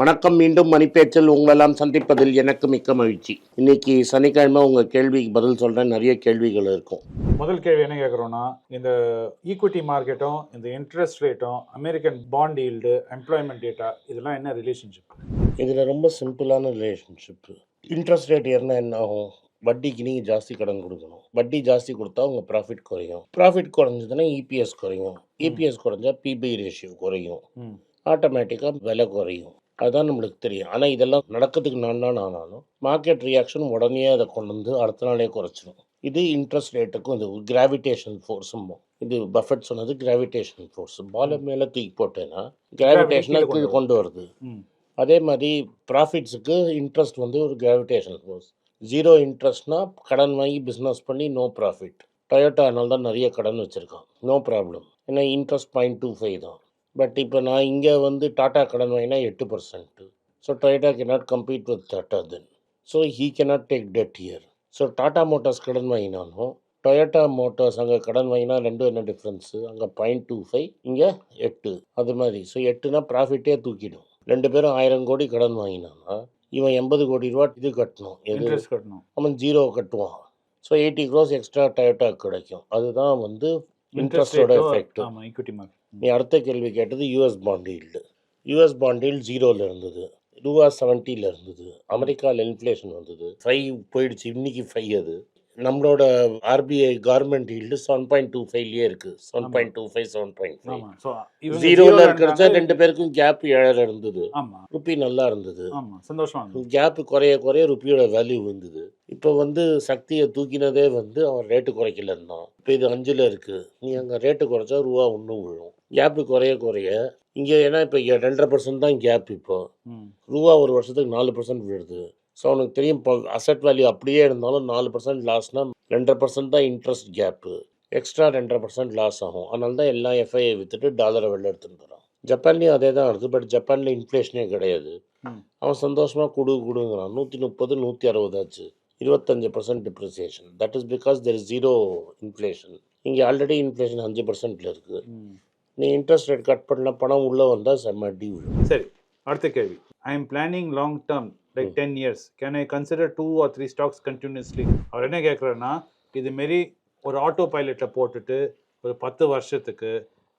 வணக்கம் மீண்டும் மணிப்பேச்சில் உங்களெல்லாம் சந்திப்பதில் எனக்கு மிக்க மகிழ்ச்சி. இன்னைக்கு சனிக்கிழமை உங்கள் கேள்விக்கு பதில் சொல்கிறேன் நிறைய கேள்விகள் இருக்கும். முதல் கேள்வி என்ன கேட்குறோன்னா இந்த ஈக்விட்டி மார்க்கெட்டும் இந்த இன்ட்ரெஸ்ட் ரேட்டும் American bond yield employment data இதெல்லாம் என்ன ரிலேஷன்ஷிப் இதில் ரொம்ப சிம்பிளான ரிலேஷன்ஷிப்பு இன்ட்ரெஸ்ட் ரேட் ஏறினா என்ன ஆகும்? வட்டிக்கு நீங்கள் ஜாஸ்தி கடன் கொடுக்கணும். வட்டி ஜாஸ்தி கொடுத்தா உங்கள் ப்ராஃபிட் குறையும். ப்ராஃபிட் குறைஞ்சதுன்னா இபிஎஸ் குறையும். இபிஎஸ் குறைஞ்சா பிபி ரேஷியோ குறையும். ஆட்டோமேட்டிக்காக விலை குறையும். அதுதான் நம்மளுக்கு தெரியும். ஆனால் இதெல்லாம் நடக்கிறதுக்கு நான் தான் ஆனாலும் மார்க்கெட் ரியாக்ஷன் உடனே அதை கொண்டு வந்து அடுத்த நாளே குறைச்சிடும் இது இன்ட்ரெஸ்ட் ரேட்டுக்கும் இது கிராவிடேஷன் ஃபோர்ஸும் இது பஃபெட் சொன்னது கிராவிடேஷன் ஃபோர்ஸ் பாலை மேலே தூக்கி போட்டேன்னா கிராவிடேஷனை கீழே கொண்டு வருது. அதே மாதிரி ப்ராஃபிட்ஸுக்கு இன்ட்ரெஸ்ட் வந்து ஒரு கிராவிடேஷன் ஃபோர்ஸ் ஜீரோ இன்ட்ரெஸ்ட்னா கடன் வாங்கி பிஸ்னஸ் பண்ணி நோ ப்ராஃபிட் டொயோட்டா அதனால தான் நிறைய கடன் வச்சுருக்கான். நோ ப்ராப்ளம் ஏன்னா இன்ட்ரெஸ்ட் பாயிண்ட் டூ ஃபைவ் தான். பட் இப்போ நான் இங்கே வந்து டாட்டா கடன் வாங்கினா எட்டு percent so Toyota cannot compete with Tata then so he cannot take debt year so Tata Motors கடன் வாங்கினாலும் டொயோட்டா மோட்டார்ஸ் அங்கே கடன் வாங்கினா ரெண்டும் என்ன டிஃப்ரென்ஸு அங்கே பாயிண்ட் டூ ஃபைவ் இங்கே எட்டு. அது மாதிரி. ஸோ எட்டுனா ப்ராஃபிட்டே தூக்கிடும். ரெண்டு பேரும் ஆயிரம் கோடி கடன் வாங்கினான்னா இவன் எண்பது கோடி ரூபா இது கட்டணும். இன்ட்ரெஸ்ட் கட்டணும். அவன் ஜீரோ கட்டுவான். So eighty crores extra Toyota கிடைக்கும். அதுதான் வந்து இன்ட்ரெஸ்டோட எஃபெக்ட் ஈக்விட்டி மார்க்கெட் நீ அடுத்த கேள்வி கேட்டது US bond yield US bond yield ஜீரோவில் இருந்தது. ரூபா செவன்ட்டியில் இருந்தது. அமெரிக்காவில் இன்ஃப்ளேஷன் வந்தது. ஃபைவ் போயிடுச்சு. இன்னைக்கு ஃபைவ் அது. நம்மளோட RBI government yield seven point two ஃபைவ்லேயே இருக்குது seven point two five seven point five ஜீரோவில் இருந்தாங்க. ரெண்டு பேருக்கும் கேப் ஏழரை இருந்தது. ருப்பி நல்லா இருந்தது. சந்தோஷமா இருந்தது. கேப் குறைய குறைய ருப்பியோட வேல்யூ வந்தது இப்போ வந்து சக்தியை தூக்கினதே வந்து அவன் ரேட்டு குறைக்கல இருந்தான் இப்போ இது அஞ்சில் இருக்கு. நீ அங்கே ரேட்டு குறைச்சா ரூபா ஒன்றும் விழும். கேப்பு குறைய குறைய இங்கே ஏன்னா இப்போ ரெண்டரை பர்சன்ட் தான் கேப் இப்போ. ரூபா ஒரு வருஷத்துக்கு நாலு பர்சன்ட் விழுது. ஸோ அவனுக்கு தெரியும் இப்போ அசட் வேல்யூ அப்படியே இருந்தாலும் நாலு பர்சன்ட் லாஸ்னா ரெண்டரை பர்சன்ட் தான் இன்ட்ரெஸ்ட் கேப்பு எக்ஸ்ட்ரா ரெண்டரை பர்சன்ட் லாஸ் ஆகும். அதனால தான் எல்லாம் எஃப்ஐஐ விற்றுட்டு டாலரை வெளில எடுத்துட்டு வரான் ஜப்பான்லேயும் அதே தான் வருது. பட் ஜப்பானில் இன்ஃப்ளேஷனே கிடையாது. அவன் சந்தோஷமாக குடு குடுங்கிறான். நூற்றி முப்பது நூற்றி அறுபது ஆச்சு. இருபத்தஞ்சு percent depreciation that is because there is zero inflation இங்கே ஆல்ரெடி இன்ஃப்ளேஷன் அஞ்சு பர்சன்ட்டில் இருக்குது நீ இன்ட்ரெஸ்ட் ரேட் கட் பண்ண பணம் உள்ளே வந்தால் செம்ம அடி விழும். சரி அடுத்த கேள்வி. I am planning long term like ten years can I consider two or three stocks continuously அவர் என்ன கேட்குறாருன்னா இதுமாரி ஒரு ஆட்டோ பைலட்டில் போட்டுட்டு ஒரு பத்து வருஷத்துக்கு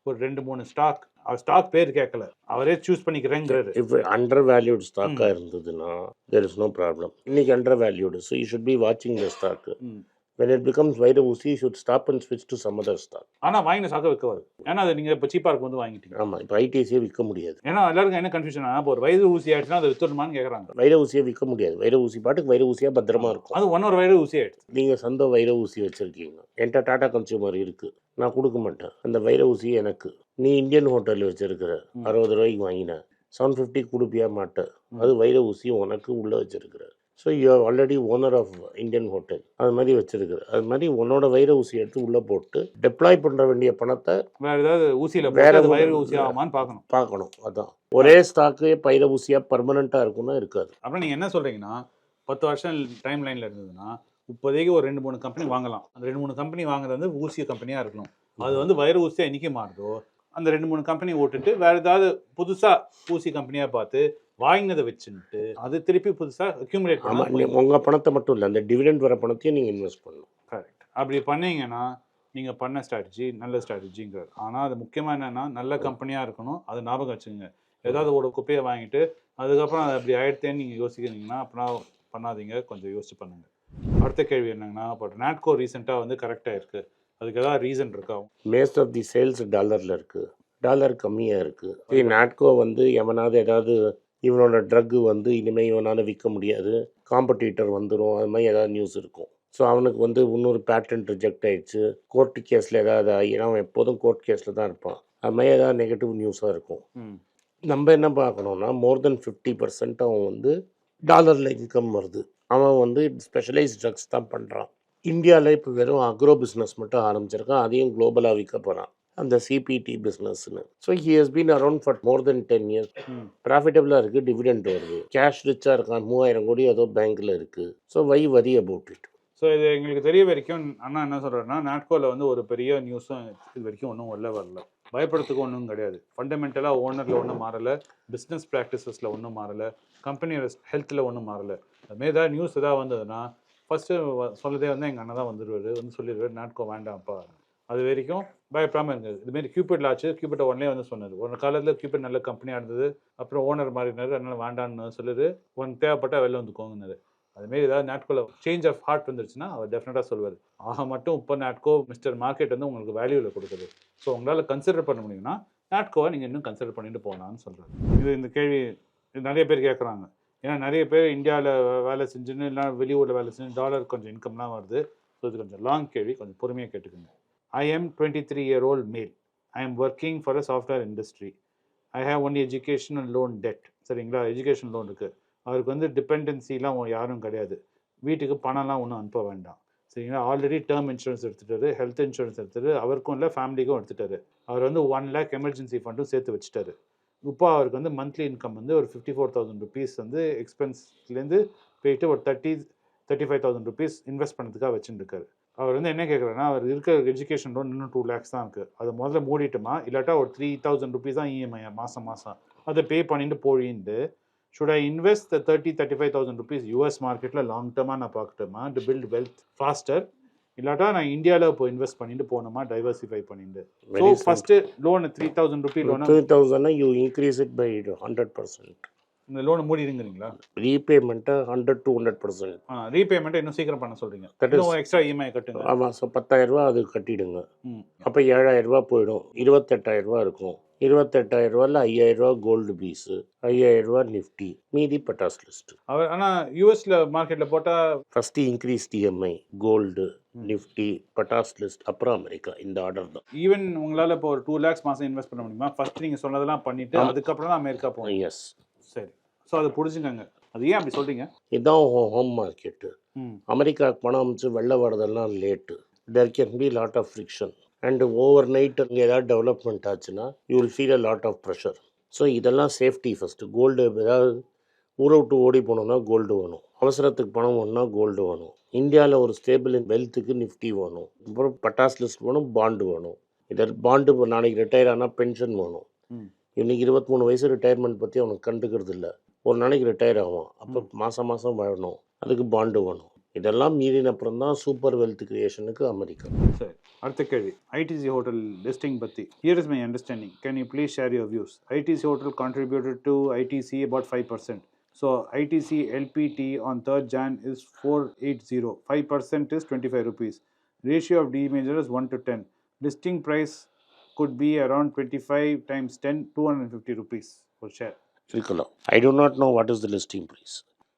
ஒரு ரெண்டு மூணு ஸ்டாக் அவர் ஸ்டாக் பேர் கேட்கல அவரே சூஸ் பண்ணிக்கிறேங்கிறாரு. If அண்டர் வேல்யூடு ஸ்டாக்காக இருந்ததுன்னா தெர் இஸ் நோ ப்ராப்ளம் இன்னைக்கு undervalued so you should be வாட்சிங் the stock hmm. When it becomes வைர ஊசி ஷுட் ஸ்டாப் அண்ட் ஸ்விட்ச் டு சம் அதர் ஸ்டாக் ஆனால் வாங்கின ஸ்டாக்கை விற்கவாது ஏன்னா அது நீங்கள் இப்போ சீப்பாக இருக்கும் வந்து வாங்கிட்டீங்க. ஆமாம் இப்போ ஐடிசியை விற்க முடியாது. ஏன்னா எல்லாருக்கும் என்ன கன்ஃபியூஷன் இப்போ ஒரு வயது ஊசி ஆயிடுச்சுன்னா அதை வித்துடணுமான்னு கேட்குறாங்க வைர ஊசியை விற்க முடியாது. வைர ஊசி பாட்டுக்கு வைர ஊசியாக பத்திரமா இருக்கும். அது ஒன் ஒரு வயது ஊசி ஆயிடுச்சு. நீங்கள் சொந்த வைர ஊசி வச்சுருக்கீங்க. என்கிட்ட டாடா கன்சியூமர் இருக்குது நான் கொடுக்க மாட்டேன். அந்த வைர ஊசி எனக்கு. நீ இந்தியன் ஹோட்டல் வச்சுருக்கிற. அறுபது ரூபாய்க்கு வாங்கின. செவன் ஃபிஃப்டி கொடுப்பியா மாட்டேன். அது வைர ஊசி உனக்கு உள்ளே வச்சிருக்கிற. So you already owner of Indian hotel அது மாதிரி வச்சிருக்கிற அது மாதிரி உன்னோட வைர ஊசி எடுத்து உள்ளே போட்டு டெப்ளாய் பண்ணுற வேண்டிய பணத்தை வேற ஏதாவது ஊசியில் வேற வயிறு ஊசி ஆகுமான்னு பார்க்கணும். பார்க்கணும். அதான். ஒரே ஸ்டாக்கு பைர ஊசியாக பர்மனெண்ட்டாக இருக்குன்னா இருக்காது. அப்புறம் நீங்கள் என்ன சொல்கிறீங்கன்னா பத்து வருஷம் டைம் லைனில் இருந்ததுன்னா இப்போதைக்கு ஒரு ரெண்டு மூணு கம்பெனி வாங்கலாம். அந்த ரெண்டு மூணு கம்பெனி வாங்குறது வந்து ஊசி கம்பெனியாக இருக்கணும். அது வந்து வைர ஊசியாக என்னைக்கு மாறுதோ அந்த ரெண்டு மூணு கம்பெனி ஓட்டுட்டு வேற ஏதாவது புதுசாக ஊசி கம்பெனியாக பார்த்து வாங்கினதை வச்சுட்டு அது திருப்பி புதுசாக அக்யூமுலேட் பண்ணலாம் உங்கள் பணத்தை மட்டும் இல்லை அந்த டிவிடெண்ட் வர பணத்தையும் நீங்கள் இன்வெஸ்ட் பண்ணணும். கரெக்ட் அப்படி பண்ணீங்கன்னா நீங்கள் பண்ண ஸ்ட்ராட்டஜி நல்ல ஸ்ட்ராட்டஜிங்கிறது ஆனால் அது முக்கியமாக என்னென்னா நல்ல கம்பெனியாக இருக்கணும். அது ஞாபகம் வச்சுங்க ஏதாவது ஒரு குப்பையை வாங்கிட்டு அதுக்கப்புறம் அது அப்படி ஆயிடுத்தேன்னு நீங்கள் யோசிக்கிறீங்கன்னா அப்படின்னா பண்ணாதீங்க. கொஞ்சம் யோசிச்சு பண்ணுங்க. அடுத்த கேள்வி என்னங்கன்னா இப்போ நாட்கோ ரீசெண்டாக வந்து கரெக்டாக இருக்குது அதுக்கு ஏதாவது ரீசன் இருக்கா மேஸ்ட் ஆஃப் தி சேல்ஸ் டாலரில் இருக்குது டாலர் கம்மியாக இருக்குது நாட்கோ வந்து எவனாவது ஏதாவது இவனோட ட்ரக்கு வந்து இனிமேல் இவனால் விற்க முடியாது. காம்படிட்டர் வந்துடும் அது மாதிரி ஏதாவது நியூஸ் இருக்கும். ஸோ அவனுக்கு வந்து இன்னொரு பேட்டன்ட் ரிஜெக்ட் ஆயிடுச்சு. கோர்ட் கேஸில் ஏதாவது ஆகி ஏன்னா அவன் எப்போதும் கோர்ட் கேஸில் தான் இருப்பான். அது மாதிரி ஏதாவது நெகட்டிவ் நியூஸாக இருக்கும். நம்ம என்ன பார்க்கணும்னா மோர் தென் ஃபிஃப்டி பர்சன்ட் அவன் வந்து டாலரில் இன்கம் வருது. அவன் வந்து ஸ்பெஷலைஸ் ட்ரக்ஸ் தான் பண்ணுறான் இந்தியாவில் இப்போ வெறும் அக்ரோ பிஸ்னஸ் மட்டும் ஆரம்பிச்சிருக்கான். அதையும் குளோபலாக விற்க போகிறான் அந்த CBT பிஸ்னஸ்னு so he has been around for more than ten years ப்ராஃபிட்டபிளாக இருக்குது டிவிடெண்ட் வருது. கேஷ் ரிச்சாக இருக்கான் மூவாயிரம் கோடி ஏதோ பேங்க்கில் இருக்குது so why worry about it so இது எங்களுக்கு தெரிய வரைக்கும் அண்ணா என்ன சொல்கிறாருன்னா நாட்கோவில் வந்து ஒரு பெரிய நியூஸும் இது வரைக்கும் ஒன்றும் வெளில வரல. பயப்படுறதுக்கு ஒன்றும் கிடையாது. ஃபண்டமெண்டலாக ஓனரில் ஒன்றும் மாறலை. பிஸ்னஸ் ப்ராக்டிசஸில் ஒன்றும் மாறலை. கம்பெனியோட ஹெல்த்தில் ஒன்றும் மாறலை. அதுமாரி ஏதாவது நியூஸ் ஏதாவது வந்ததுன்னா ஃபஸ்ட்டு சொல்லதே வந்து எங்கள் அண்ணன் தான் வந்துடுவார் வந்து சொல்லிடுவார் நாட்கோ வேண்டாம்ப்பா. அது வரைக்கும் பயப்படாமல் இருந்தது இதுமாரி கியூபிட்ல ஆச்சு. கியூபிட் உடனே வந்து சொன்னது ஒரு காலத்தில் கியூபிட் நல்ல கம்பெனியாக இருந்தது. அப்புறம் ஓனர் மாறினார். அதனால வேண்டான்னு சொல்லுது ஒன் தேவைப்பட்டா வெளில வந்துக்கோங்கனாரு அதுமாரி ஏதாவது நாட்கோவில் சேஞ்ச் ஆஃப் ஹார்ட் வந்துருச்சுன்னா அவர் டெஃபினட்டாக சொல்லுவார். ஆக மட்டும் இப்போ நாட்கோ மிஸ்டர் மார்க்கெட் வந்து உங்களுக்கு வேல்யூவில் கொடுக்குது. ஸோ உங்களால் கன்சிடர் பண்ண முடியும்னா நாட்கோவை நீங்கள் இன்னும் கன்சிடர் பண்ணிட்டு போகலான்னு சொல்கிறாரு இது இந்த கேள்வி இது நிறைய பேர் கேட்குறாங்க ஏன்னா நிறைய பேர் இந்தியாவில் வேலை செஞ்சுன்னு இல்லை வெளியூரில் வேலை செஞ்சு டாலர் கொஞ்சம் இன்கம்லாம் வருது. ஸோ இது கொஞ்சம் லாங் கேள்வி. கொஞ்சம் பொறுமையாக கேட்டுக்கோங்க. I am twenty three year old male I am working for a software industry I have one educational loan debt சரிங்களா? எஜுகேஷன் லோன் இருக்குது அவருக்கு வந்து டிபெண்டன்சிலாம் யாரும் கிடையாது. வீட்டுக்கு பணம்லாம் ஒன்றும் அனுப்ப வேண்டாம். சரிங்களா? ஆல்ரெடி டேர்ம் இன்சூரன்ஸ் எடுத்துட்டாரு ஹெல்த் இன்சூரன்ஸ் எடுத்துட்டு அவருக்கும் இல்லை ஃபேமிலிக்கும் எடுத்துட்டாரு. அவர் வந்து ஒன் லேக் எமர்ஜென்சி ஃபண்டும் சேர்த்து வச்சுட்டாரு. இப்போ அவருக்கு வந்து மந்த்லி இன்கம் வந்து ஒரு ஃபிஃப்டி ஃபோர் தௌசண்ட் ருபீஸ் வந்து எக்ஸ்பென்ஸ்லேருந்து போயிட்டு ஒரு thirty thirty five thousand rupees invest பண்ணுறதுக்காக வச்சுருக்காரு அவர் வந்து என்ன கேட்குறாருன்னா அவர் இருக்கிற எஜுகேஷன் லோன் இன்னும் டூ லேக்ஸ் தான் இருக்குது அதை முதல்ல மூடிட்டுமா இல்லாட்டா ஒரு த்ரீ தௌசண்ட் ருபீஸ் தான் இஎம்ஐ மாதம் மாதம் அதை பே பண்ணிட்டு போயின்ட்டு should I invest the thirty thirty five thousand rupees US மார்க்கெட்டில் லாங் டேர்மாக நான் பார்க்கட்டுமா டு பில்ட் வெல்த் ஃபாஸ்டர் இல்லாட்டா நான் இந்தியாவில் போய் இன்வெஸ்ட் பண்ணிட்டு போகணுமா? டைவர்சிஃபை பண்ணிட்டு. So. First loan three thousand rupee லோனை three தௌசண்ட்னா you increase it by hundred percent இந்த லோனை மூடிடுங்கிறீங்களா? ரீபேமெண்ட்டை ஹண்ட்ரட் டு ஹண்ட்ரட் பர்சன்ட் ரீபேமெண்ட்டை இன்னும் சீக்கிரம் பண்ண is- இன்னும் எக்ஸ்ட்ரா இஎம்ஐ கட்டுங்க. ஆமாம் ஸோ பத்தாயிரரூபா அது கட்டிடுங்க. அப்போ ஏழாயிரரூபா போயிடும். இருபத்தெட்டாயிரரூபா இருக்கும். இருபத்தெட்டாயிரரூபாவில் ஐயாயிரரூபா கோல்டு பீஸு ஐயாயிரரூபா நிஃப்டி மீதி பட்டாஸ் லிஸ்ட்டு அவர் ஆனா யூஎஸ்ல மார்க்கெட்ல போட்டா first increase the EMI gold Nifty Pattas list அப்புறம் அமெரிக்கா இந்த ஆர்டர் தான். ஈவன் உங்களால இப்போ ஒரு டூ லேக்ஸ் மாசம் இன்வெஸ்ட் பண்ண முடியுமா? ஃபர்ஸ்ட் நீங்க சொன்னதெல்லாம் பண்ணிட்டு ஆமா. அதுக்கப்புறம் தான் அமெரிக்கா போகணும். எஸ் சரி. ஸோ அதை புரிஞ்சுக்கங்க. அது ஏன் அப்படி சொல்றீங்க? இதுதான் ஹோம் மார்க்கெட்டு அமெரிக்காவுக்கு பணம் அமைச்சு வெளில வரதெல்லாம் late there can be lot of friction and overnight இங்கே ஏதாவது டெவலப்மெண்ட் ஆச்சுன்னா you will feel a lot of pressure so இதெல்லாம் சேஃப்டி ஃபஸ்ட்டு கோல்டு ஏதாவது ஊரை விட்டு ஓடி போகணுன்னா கோல்டு வேணும். அவசரத்துக்கு பணம் வேணும்னா கோல்டு வேணும். இந்தியாவில் ஒரு ஸ்டேபிள் வெல்த்துக்கு நிஃப்டி வேணும். அப்புறம் பட்டாஸ் லிஸ்ட் வேணும் பாண்டு வேணும். இதை பாண்டு நாளைக்கு ரிட்டையர் ஆனால் பென்ஷன் வேணும். இன்னைக்கு இருபத்தி மூணு வயசு ரிட்டையர்மெண்ட் பற்றி அவனுக்கு கண்டுக்கிறது இல்லை. ஒரு நாளைக்கு ரிட்டையர் ஆகும் அப்போ மாதம் மாதம் வாழணும். அதுக்கு பாண்டு வேணும். இதெல்லாம் மீறின அப்புறம் தான் சூப்பர் வெல்த் கிரியேஷனுக்கு அமெரிக்கா. சரி அடுத்த கேள்வி. ஐடிசி ஹோட்டல் லிஸ்டிங் பத்தி. Here is my understanding can you please share your views ITC hotel contributed to ITC about five percent so ITC LPT on third Jan is four eight zero five percent rupees. Twenty five rupees ratio of demerger is one to ten listing price could be around 25 times 10 250 rupees per share. இருக்கலாம். I do not know what is the listing price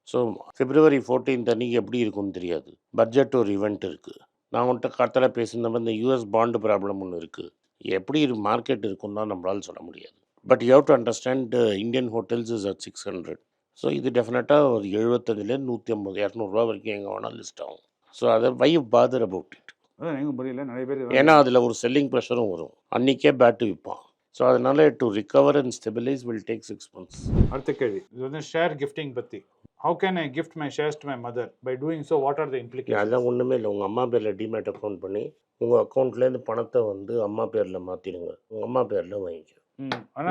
so February fourteenth அன்னைக்கு எப்படி இருக்கும்னு தெரியாது. Budget ஒரு event இருக்குது நான் உன்ட்ட காத்தால பேசின மாதிரி இந்த யூஎஸ் பாண்டு ப்ராப்ளம் ஒன்று இருக்குது எப்படி மார்க்கெட் இருக்குன்னு தான் நம்மளால சொல்ல முடியாது. But you have to understand Indian hotels is at six hundred so இது டெஃபினட்டாக ஒரு எழுபத்தஞ்சிலேருந்து நூற்றி ஐம்பது இரநூறுவா வரைக்கும் எங்கே வேணால் லிஸ்ட் ஆகும். ஸோ அதை வை பாதர் அபவுட் இட் அதான் எங்க புரியல. நிறைய பேர் ஏன்னா அதில் ஒரு செல்லிங் ப்ரெஷரும் வரும். அன்றைக்கே பேட்டு விற்பான். ஸோ அதனால் to recover and stabilise will take six months அடுத்த கேள்வி. இது வந்து ஷேர் கிஃப்டிங் பத்தி. How can I gift my shares to my mother by doing so what are the implication அதெல்லாம் ஒன்றுமே இல்லை. உங்கள் அம்மா பேரில் டிமேட் அக்கௌண்ட் பண்ணி உங்கள் அக்கௌண்ட்லேருந்து பணத்தை வந்து அம்மா பேரில் மாற்றிடுங்க உங்கள் அம்மா பேரில் வாங்கிக்க.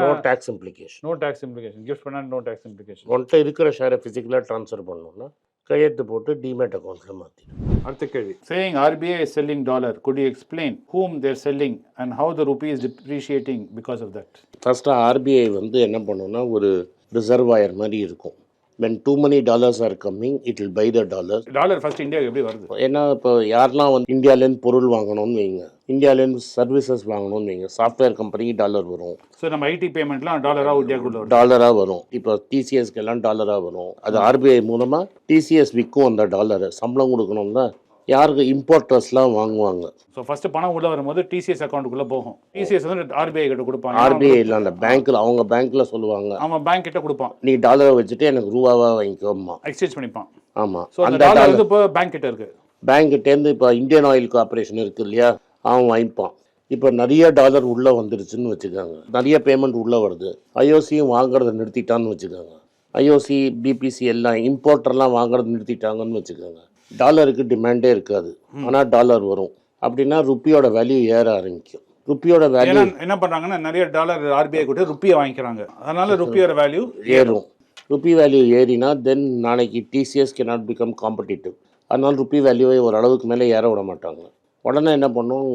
No tax implication no tax implication gift பண்ணா நோ டாக்ஸ் இம்ப்ளிகேஷன் உன்கிட்ட இருக்கிற ஷேரை ஃபிசிக்கலாக ட்ரான்ஸ்ஃபர் பண்ணணும்னா கையெழுத்து போட்டு டிமேட் அக்கௌண்ட்டில் மாற்றிடும் அடுத்த கேள்வி. Saying RBI is selling dollar could you explain whom they're selling and how the rupee is depreciating because of that? First RBI வந்து என்ன பண்ணுன்னா ஒரு ரிசர்வாயர் மாதிரி இருக்கும். When too many dollars are coming it will buy the dollars. Dollar first இந்தியாவுக்கு எப்படி வருது? ஏன்னா இப்போ யாரெல்லாம் வந்து இந்தியாவிலேருந்து பொருள் வாங்கணும்னு வைங்க. இந்தியாவிலேருந்து சர்வீசஸ் வாங்கணும்னு வைங்க. சாஃப்ட்வேர் கம்பெனிக்கு டாலர் வரும். ஸோ நம்ம ஐடி பேமெண்ட்லாம் டாலராக இந்தியாவுக்குள்ள டாலராக வரும். இப்போ டிசிஎஸ்க்கு எல்லாம் டாலராக வரும். அது ஆர்பிஐ மூலமாக டிசிஎஸ் விற்கும் அந்த டாலரை சம்பளம் கொடுக்கணும்னா யாருக்கு இம்போர்ட்டர்ஸ்லாம் வாங்குவாங்க? ஸோ ஃபர்ஸ்ட் பணம் உள்ள வரும்போது டிசிஎஸ் அக்கௌண்ட்டுக்குள்ள போகும். டிசிஎஸ் வந்து ஆர்பிஐ கிட்ட கொடுப்பாங்க. ஆர்பிஐ இல்லை அந்த பேங்க்கில் அவங்க பேங்க்கில் சொல்லுவாங்க. அவன் பேங்க் கிட்ட கொடுப்பான். நீ டாலரை வச்சுட்டு எனக்கு ரூபாவா வாங்கிக்கோமா எக்ஸ்சேஞ்ச் பண்ணிப்பான். ஆமாம் ஸோ அந்த டாலர் வந்து இப்போ பேங்க் கிட்ட இருக்கு. பேங்க்கிட்டேருந்து இப்போ இந்தியன் ஆயில் கார்பரேஷன் இருக்கு இல்லையா? அவன் வாங்கிப்பான். இப்போ நிறைய டாலர் உள்ளே வந்துருச்சுன்னு வச்சுக்கோங்க. நிறைய பேமெண்ட் உள்ளே வருது. ஐஓசியும் வாங்குறத நிறுத்திட்டான்னு வச்சுக்கோங்க. ஐஓசி பிபிசி எல்லாம் இம்போர்ட்டர்லாம் வாங்குறத நிறுத்திட்டாங்கன்னு வச்சுக்கோங்க. டாலருக்கு டிமாண்டே இருக்காது. ஆனால் டாலர் வரும். அப்படின்னா ருப்பியோட வேல்யூ ஏற ஆரம்பிக்கும். ருப்பியோட வேல்யூ என்ன பண்றாங்கன்னா நிறைய டாலர் ஆர்பிஐ கொடுத்து ருப்பியை வாங்கிக்கிறாங்க. அதனால ருப்பியோட வேல்யூ ஏறும். ருப்பி வேல்யூ ஏறினா தென் நாளைக்கு டிசிஎஸ் cannot பிகம் காம்படிட்டிவ் அதனால ருப்பி வேல்யூவை ஒரு அளவுக்கு மேலே ஏற விட மாட்டாங்க. உடனே என்ன பண்ணும்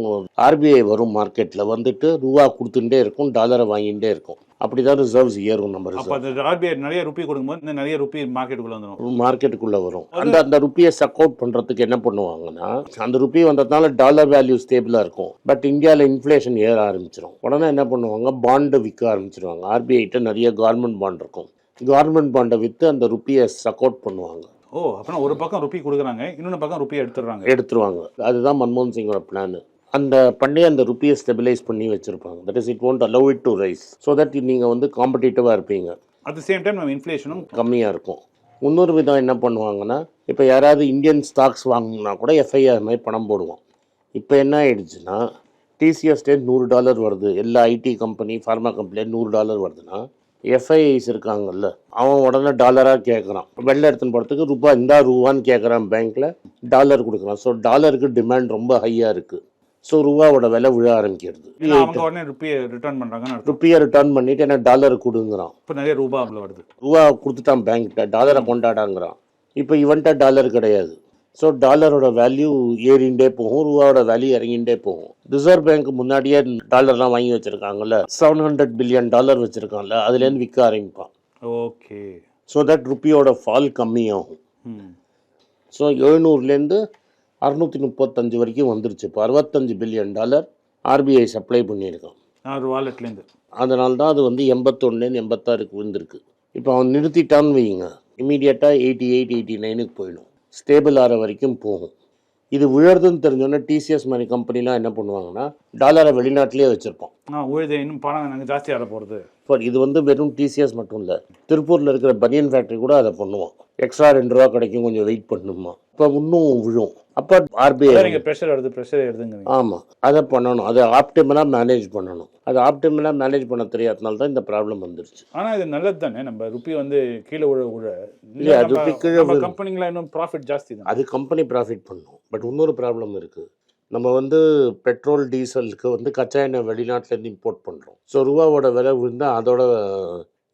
ஆர்பிஐ வரும் மார்க்கெட்டில் வந்துட்டு ரூபா கொடுத்துட்டே இருக்கும் டாலரை வாங்கிட்டே இருக்கும். அப்படி தான் ரிசர்வ்ஸ் ஏறும் நம்ம ரிசர்வ் ஆர்பிஐ நிறைய ருப்பி கொடுக்கும்போது நிறைய ருப்பி மார்க்கெட்டுக்குள்ள வந்துடும் மார்க்கெட்டுக்குள்ளே வரும். அந்த அந்த ருப்பியை சக் அவுட் பண்ணுறதுக்கு என்ன பண்ணுவாங்கன்னா அந்த ருப்பி வந்ததுனால டாலர் வேல்யூ ஸ்டேபிளாக இருக்கும். பட் இந்தியாவில் இன்ஃப்ளேஷன் ஏற ஆரம்பிச்சிடும் உடனே என்ன பண்ணுவாங்க பாண்டு விற்க ஆரம்பிச்சிருவாங்க. ஆர்பிஐட்ட நிறைய கவர்மெண்ட் பாண்ட் இருக்கும். கவர்மெண்ட் பாண்டை விற்று அந்த ருப்பியை சக் அவுட் பண்ணுவாங்க. ஓ அப்படின்னா ஒரு பக்கம் ருப்பி கொடுக்குறாங்க இன்னொரு பக்கம் ருப்பியை எடுத்துடுறாங்க. எடுத்துருவாங்க. அதுதான் மன்மோகன் சிங்கோட பிளான் அந்த பண்ணி அந்த ருப்பியை ஸ்டெபிலைஸ் பண்ணி வச்சிருப்பாங்க. That is it won't allow it to rise so that நீங்கள் வந்து காம்படிட்டிவாக இருப்பீங்க. அட் த சேம் டைம் நம்ம இன்ஃப்ளேஷனும் கம்மியாக இருக்கும். இன்னொரு விதம் என்ன பண்ணுவாங்கன்னா இப்போ யாராவது இந்தியன் ஸ்டாக்ஸ் வாங்கினா கூட எஃப்ஐஆர் மாதிரி பணம் போடுவோம் இப்போ என்ன ஆயிடுச்சுன்னா டிசிஎஸ் நூறு டாலர் வருது. எல்லா ஐடி கம்பெனி ஃபார்மா கம்பெனியில் நூறு டாலர் வருதுன்னா எஃப்ஐஐஸ் இருக்காங்கல்ல அவன் உடனே டாலராக கேட்குறான் வெள்ளை எடுத்துன்னு போகிறதுக்கு ரூபா இந்தா ரூபான்னு கேட்குறான் பேங்க்கில் டாலர் கொடுக்குறான். ஸோ டாலருக்கு டிமாண்ட் ரொம்ப ஹையாக இருக்குது ஸோ ரூபாவோட விலை விழ ஆரம்பிக்கிறது. உடனே ருப்பியை ரிட்டர்ன் அர்த்தம். ருப்பியை ரிட்டர்ன் பண்ணிட்டு என்ன டாலர் கொடுங்குறான். இப்போ நிறைய ரூபா வருது. ரூபா கொடுத்துட்டான் பேங்க்கிட்ட டாலரை கொண்டாடாங்கிறான். இப்போ இவன்ட்ட டாலர் கிடையாது. ஸோ டாலரோட வேல்யூ ஏறிண்டே போகும் ரூபாவோட வேல்யூ இறங்கிண்டே போகும். ரிசர்வ் பேங்க் முன்னாடியே டாலர்லாம் வாங்கி வச்சிருக்காங்கல்ல செவன் ஹண்ட்ரட் பில்லியன் டாலர் வச்சிருக்கான்ல அதுலேருந்து விற்க ஆரம்பிப்பான். ஓகே. ஸோ தட் ருப்பியோட ஃபால் கம்மியாகும். ஸோ எழுநூறுலேருந்து அறுநூற்றி முப்பத்தஞ்சு வரைக்கும் வந்துருச்சு. இப்போ அறுபத்தஞ்சு பில்லியன் டாலர் ஆர்பிஐ சப்ளை பண்ணியிருக்கான். ஒரு வாலெட்லேருந்து அதனால தான் அது வந்து எண்பத்தொன்னுலேருந்து எண்பத்தாறுக்கு விழுந்திருக்கு. இப்போ அவன் நிறுத்திட்டான்னு வைங்க இமீடியட்டாக எயிட்டி எயிட் எயிட்டி நைனுக்கு போயிடும். ஸ்டேபிள் ஆகிற வரைக்கும் போகும். இது விழறதுன்னு தெரிஞ்சோன்னே டிசிஎஸ் மாதிரி கம்பெனிலாம் என்ன பண்ணுவாங்கன்னா டாலரை வெளிநாட்டிலே வச்சுருப்போம் உழுது இன்னும் பணம் நாங்கள் ஜாஸ்தி ஆட போகிறது இப்போ இது வந்து வெறும் டிசிஎஸ் மட்டும் இல்லை. திருப்பூரில் இருக்கிற பனியன் ஃபேக்ட்ரி கூட அதை பண்ணுவோம் எக்ஸ்ட்ரா ரெண்டு ரூபா கிடைக்கும் கொஞ்சம் வெயிட் பண்ணணுமா இப்போ இன்னும் விழும். அப்போ ஆர்பிஐ நீங்கள் ப்ரெஷர் வருது ப்ரெஷர் எடுதுங்கிறீங்க ஆமாம் அதை பண்ணணும். அதை ஆப்டிமலாக மேனேஜ் பண்ணணும். அதை ஆப்டிமலாக மேனேஜ் பண்ண தெரியாதனால தான் இந்த ப்ராப்ளம் வந்துருச்சு. ஆனால் இது நல்லது தானே நம்ம ருப்பி வந்து கீழே விழ விழ. இல்லையா, ருப்பி கீழே நம்ம விழு. கம்பெனிங்களா இன்னும் ப்ராஃபிட் ஜாஸ்தி தான்? அது கம்பெனி ப்ராஃபிட் பண்ணும். பட் இன்னொரு ப்ராப்ளம் இருக்குது நம்ம வந்து பெட்ரோல் டீசலுக்கு வந்து கச்சா எண்ணெய் வெளிநாட்டிலேருந்து இம்போர்ட் பண்ணுறோம் ஸோ ரூபாவோட விலை விழுந்தால் அதோட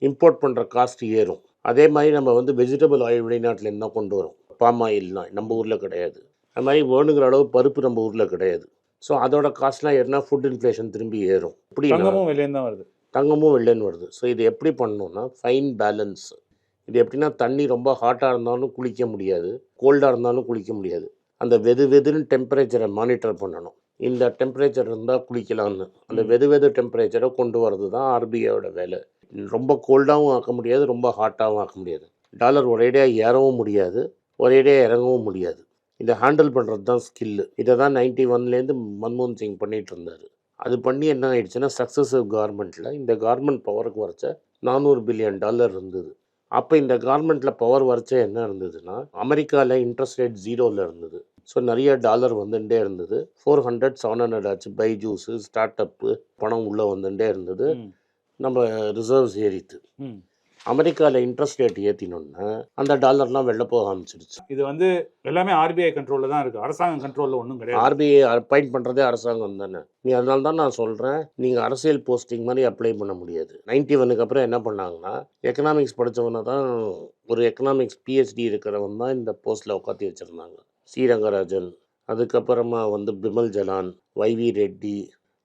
இம்போர்ட் பண்ணுற காஸ்ட் ஏறும். அதே மாதிரி நம்ம வந்து வெஜிடபிள் ஆயில் வெளிநாட்டிலேருந்து தான் கொண்டு வரோம். பாம் ஆயில்லாம் நம்ம ஊரில் கிடையாது. அது மாதிரி வேணுங்கிற அளவு பருப்பு நம்ம ஊரில் கிடையாது. ஸோ அதோட காஸ்ட்லாம் ஏறினா ஃபுட் இன்ஃப்ளேஷன் திரும்பி ஏறும். இப்படி தங்கமும் வெளியேருந்து தான் வருது. தங்கமும் வெள்ளைன்னு வருது. ஸோ இது எப்படி பண்ணணும்னா ஃபைன் பேலன்ஸ் இது எப்படின்னா தண்ணி ரொம்ப ஹாட்டாக இருந்தாலும் குளிக்க முடியாது. கோல்டாக இருந்தாலும் குளிக்க முடியாது. அந்த வெது வெதுன்னு டெம்பரேச்சரை மானிட்டர் பண்ணணும். இந்த டெம்பரேச்சர் இருந்தால் குளிக்கலாம்னு. அந்த வெது வெது டெம்பரேச்சரை கொண்டு வரது தான் ஆர்பிஐயோட வேலை. ரொம்ப கோல்டாகவும் ஆக்க முடியாது ரொம்ப ஹாட்டாகவும் ஆக்க முடியாது. டாலர் ஒரேடியாக ஏறவும் முடியாது ஒரேடியாக இறங்கவும் முடியாது. இதை ஹேண்டில் பண்ணுறது தான் ஸ்கில்லு இதை தான் நைன்டி ஒன்லேருந்து மன்மோகன் சிங் பண்ணிகிட்டு இருந்தார். அது பண்ணி என்ன ஆயிடுச்சுன்னா சக்ஸஸிவ் கவர்மெண்ட்டில் இந்த கவர்மெண்ட் பவருக்கு வரைச்ச நானூறு பில்லியன் டாலர் இருந்தது. அப்போ இந்த கவர்மெண்ட்டில் பவர் வரைச்ச என்ன இருந்ததுன்னா அமெரிக்காவில் இன்ட்ரெஸ்ட் ரேட் ஜீரோவில் இருந்தது. ஸோ நிறைய டாலர் வந்துட்டே இருந்தது. ஃபோர் ஹண்ட்ரட் செவன் ஹண்ட்ரட் ஆச்சு. பைஜூஸு ஸ்டார்ட் அப்பு பணம் உள்ளே வந்துட்டே இருந்தது. நம்ம ரிசர்வ்ஸ் ஏறித்து. அமெரிக்காவில் இன்ட்ரெஸ்ட் ரேட் ஏற்றினோன்னா அந்த டாலர்லாம் வெளில போக ஆரம்பிச்சிடுச்சு இது வந்து எல்லாமே ஆர்பிஐ கண்ட்ரோலில் தான் இருக்குது அரசாங்கம் கண்ட்ரோலில் ஒன்றும் கிடையாது. ஆர்பிஐ அப்பாயிண்ட் பண்ணுறதே அரசாங்கம் தானே. நீ அதனால தான் நான் சொல்கிறேன் நீங்கள் அரசியல் போஸ்டிங் மாதிரி அப்ளை பண்ண முடியாது. நைன்டி ஒனுக்கு அப்புறம் என்ன பண்ணாங்கன்னா எக்கனாமிக்ஸ் படித்தவனை தான் ஒரு எக்கனாமிக்ஸ் பிஹெச்டி இருக்கிறவன் தான் இந்த போஸ்ட்டில் உட்காத்தி வச்சுருந்தாங்க. ஸ்ரீரங்கராஜன் அதுக்கப்புறமா வந்து Bimal Jalan Y V Reddy.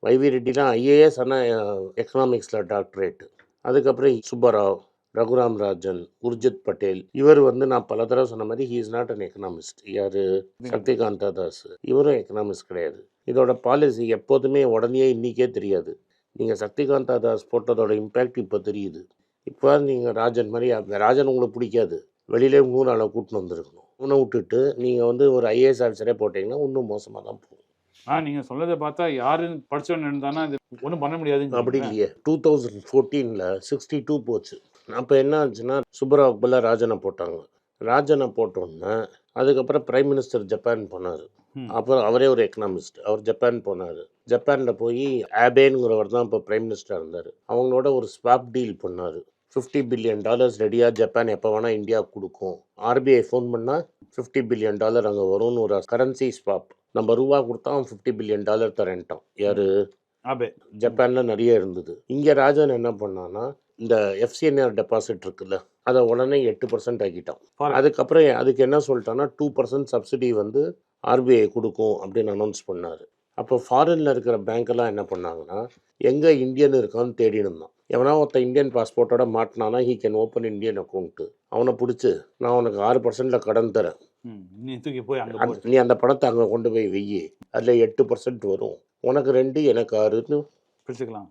Y V ரெட்டிலாம் IAS ஆனால் எக்கனாமிக்ஸில் டாக்டரேட் அதுக்கப்புறம் சுப்பராவ். ரகுராம் ராஜன் உர்ஜித் பட்டேல் இவர் வந்து நான் பல தடவை சொன்ன மாதிரி he is not an economist யார்? சக்திகாந்தா தாஸ். இவரும் எக்கனாமிஸ்ட் கிடையாது. இதோட பாலிசி எப்போதுமே உடனே இன்றைக்கே தெரியாது. நீங்கள் சக்திகாந்தா தாஸ் போட்டதோட இம்பேக்ட் இப்போ தெரியுது. இப்போ நீங்கள் ராஜன் மாதிரி ராஜன் உங்களுக்கு பிடிக்காது. வெளியிலே இன்னொரு ஆளை கூட்டின்னு வந்திருக்கணும். உன்னை விட்டுட்டு நீங்கள் வந்து ஒரு ஐஏஎஸ் ஆஃபீஸரே போட்டிங்கன்னா இன்னும் மோசமாக தான் போகும். ஆ நீங்கள் சொல்லதை பார்த்தா யாருன்னு படிச்சவன் இருந்தானா இது ஒன்றும் பண்ண முடியாதுங்க அப்படி இல்லையே. டூ தௌசண்ட் ஃபோர்டீனில் சிக்ஸ்டி டூ போச்சு. அப்போ என்ன ஆச்சுன்னா சுப்பராவ் பதிலாக ராஜனை போட்டாங்க. ராஜனை போட்டோன்னே அதுக்கப்புறம் பிரைம் மினிஸ்டர் ஜப்பான் போனார். அப்புறம் அவரே ஒரு எக்கனாமிஸ்ட் அவர் ஜப்பான் போனார். ஜப்பானில் போய் ஆபேனுங்கிறவர் தான் இப்போ பிரைம் மினிஸ்டர் இருந்தார். அவங்களோட ஒரு ஸ்வாப் டீல் பண்ணார். ஃபிஃப்டி பில்லியன் டாலர்ஸ் ரெடியாக ஜப்பான் எப்போ வேணால் இந்தியா கொடுக்கும். ஆர்பிஐ ஃபோன் பண்ணால் ஃபிஃப்டி பில்லியன் டாலர் அங்கே வரும்னு ஒரு கரன்சி ஸ்வாப் நம்ம ரூபா கொடுத்தா அவன் ஃபிஃப்டி பில்லியன் டாலர் தரேன்ட்டான் யார்? ஆபே. ஜப்பானில் நிறைய இருந்தது. இங்கே ராஜன் என்ன பண்ணான்னா இந்த எஃப்சிஎன்ஆர் டெபாசிட் இருக்குல்ல அதை உடனே எட்டு பர்சன்ட் ஆக்கிட்டான். அதுக்கப்புறம் அதுக்கு என்ன சொல்லிட்டான்னா டூ பர்சன்ட் சப்சிடி வந்து ஆர்பிஐ கொடுக்கும் அப்படின்னு அனௌன்ஸ் பண்ணார். அப்போ ஃபாரினில் இருக்கிற பேங்க்கெல்லாம் என்ன பண்ணாங்கன்னா எங்கே இந்தியன் இருக்கான்னு தேடின்னு இருந்தான். எவனா ஒருத்தன் இந்தியன் பாஸ்போர்ட்டோட மாட்டினானா he can open Indian account அவனை பிடிச்சி நான் உனக்கு ஆறு பர்சன்டில் கடன் தரேன். நீ அந்த- பணத்தை அங்கே கொண்டு போய் வெய்யி அதில் எட்டு பர்சன்ட் வரும். உனக்கு ரெண்டு எனக்கு ஆறுன்னு பிடிச்சிக்கலாம்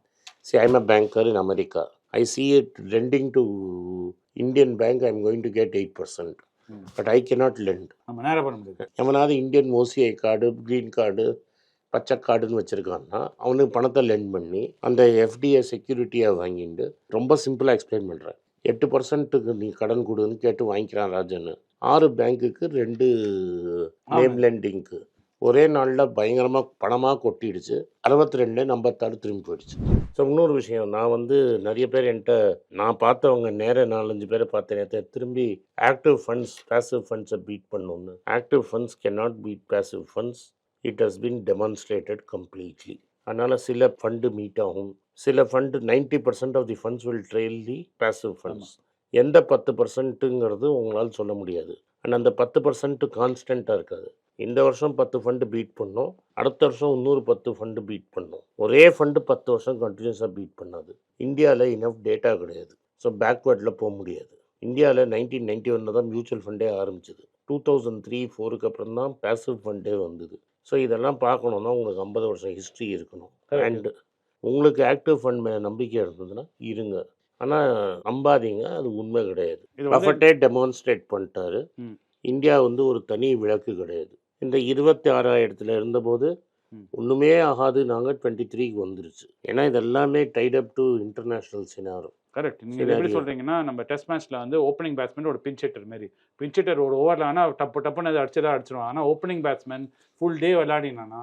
See, I'm a banker in America. I see it lending to Indian bank, I'm going to get 8%. ம். But I cannot lend. நம்ம நேரம் பண்ண முடியாது எவனாவது Indian OCI card green card பச்சை கார்டுன்னு வச்சுருக்கான்னா அவனுக்கு பணத்தை லெண்ட் பண்ணி அந்த எஃப்டிஐ செக்யூரிட்டியை வாங்கிட்டு ரொம்ப சிம்பிளாக எக்ஸ்பிளைன் பண்ணுறேன் எட்டு பர்சன்ட்டுக்கு நீ கடன் கொடுன்னு கேட்டு வாங்கிக்கிறான் ராஜன் ஆறு பேங்க்குக்கு ரெண்டு நேம் லெண்டிங்க்கு ஒரே நாளில் பயங்கரமாக பணமாக கொட்டிடுச்சு. அறுபத்தி ரெண்டு ஐம்பத்தாறு திரும்பி போயிடுச்சு. ஸோ இன்னொரு விஷயம். நான் வந்து நிறைய பேர் என்கிட்ட நான் பார்த்தவங்க நேர நாலஞ்சு பேரை பார்த்த நேரத்தை திரும்பி ஆக்டிவ் ஃபண்ட்ஸ் பேசிவ் ஃபண்ட்ஸை பீட் பண்ணணும்னு active funds cannot beat passive funds it has been demonstrated completely அதனால் சில ஃபண்டு மீட் ஆகும். சில fund ninety percent of the funds will trail the passive funds எந்த பத்து பர்சன்ட்டுங்கிறது உங்களால் சொல்ல முடியாது. அண்ட் அந்த பத்து பர்சன்ட் கான்ஸ்டண்ட்டாக இருக்காது. இந்த வருஷம் பத்து ஃபண்டு பீட் பண்ணோம். அடுத்த வருஷம் இன்னொரு பத்து ஃபண்டு பீட் பண்ணோம். ஒரே ஃபண்டு பத்து வருஷம் கண்டினியூஸாக பீட் பண்ணாது. இந்தியாவில் இனஃப் டேட்டா கிடையாது. ஸோ பேக்வேர்டில் போக முடியாது. இந்தியாவில் நைன்டீன் நைன்டி ஒன்ல தான் மியூச்சுவல் ஃபண்டே ஆரம்பிச்சது. டூ தௌசண்ட் த்ரீ ஃபோருக்கு அப்புறம் தான் பேசிவ் ஃபண்டே வந்தது. ஸோ இதெல்லாம் பார்க்கணுன்னா உங்களுக்கு ஐம்பது வருஷம் ஹிஸ்ட்ரி இருக்கணும். அண்ட் உங்களுக்கு ஆக்டிவ் ஃபண்ட் மேலே நம்பிக்கை இருந்ததுன்னா இருங்க. ஆனால் நம்பாதீங்க. அது உண்மை கிடையாது. பஃபட்டே டெமான்ஸ்ட்ரேட் பண்ணிட்டாரு. இந்தியா வந்து ஒரு தனி விளக்கு கிடையாது. இந்த இருபத்தி ஆறாயிரத்துல இருந்தபோது. ஒன்றுமே ஆகாது நாங்கள் டுவெண்ட்டி த்ரீக்கு வந்துருச்சு. ஏன்னா இது எல்லாமே tied up to international scenario correct நீங்க சரி, எப்படி சொல்றீங்கன்னா நம்ம டெஸ்ட் மேட்ச்ல வந்து ஓப்பனிங் பேட்ஸ்மேன் ஒரு ஹிட்டர் மாதிரி பின்ச் ஹிட்டர் ஒரு ஓவர்ல ஆனா டப்பு டப்புன்னு அதை அடிச்சதா அடிச்சிடும் ஆனா opening batsman full day விளையாடினா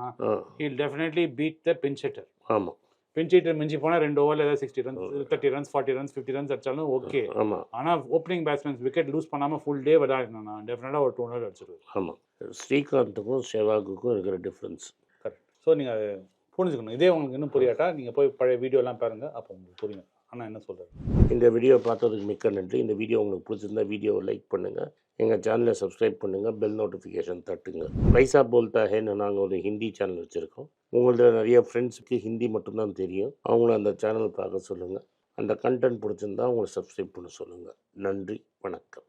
he'll definitely beat the hitter ஆமாம் பின்ச் ஹிட்டர் மிஞ்சி போனா ரெண்டு ஓவர்ல ஏதாவது sixty runs thirty runs forty runs fifty runs அடிச்சாலும் ஓகே ஆமாம் ஆனா ஓப்பனிங் பேட்ஸ்மேன் விக்கெட் லூஸ் பண்ணாம ஃபுல் டே விளையாடினா டெஃபினட்டா ஒரு டூ ஹண்ட்ரட் அடிச்சிருவாரு. ஆமாம் ஸ்ரீகாந்துக்கும் ஷெவாகுக்கும் இருக்கிற டிஃப்ரென்ஸ் கரெக்ட் ஸோ நீங்க அதை புரிஞ்சுக்கணும். இதே உங்களுக்கு இன்னும் புரியாட்டா? நீங்க போய் பழைய வீடியோலாம் பாருங்க அப்போ உங்களுக்கு புரியும். ஆனா என்ன சொல்றாரு? இந்த வீடியோ பார்த்ததுக்கு மிக்க நன்றி. இந்த வீடியோ உங்களுக்கு பிடிச்சிருந்தா வீடியோவை லைக் பண்ணுங்கள் எங்கள் சேனலை சப்ஸ்கிரைப் பண்ணுங்கள் பெல் நோட்டிஃபிகேஷன் தட்டுங்க. பைசா போல்தா ஹேன்னு நாங்கள் ஒரு ஹிந்தி சேனல் வச்சுருக்கோம். உங்கள்ட்ட நிறைய ஃப்ரெண்ட்ஸுக்கு ஹிந்தி மட்டும்தான் தெரியும். அவங்கள அந்த சேனல் பார்க்க சொல்லுங்கள் அந்த கண்டென்ட் பிடிச்சிருந்தா அவங்கள சப்ஸ்கிரைப் பண்ண சொல்லுங்கள் நன்றி வணக்கம்.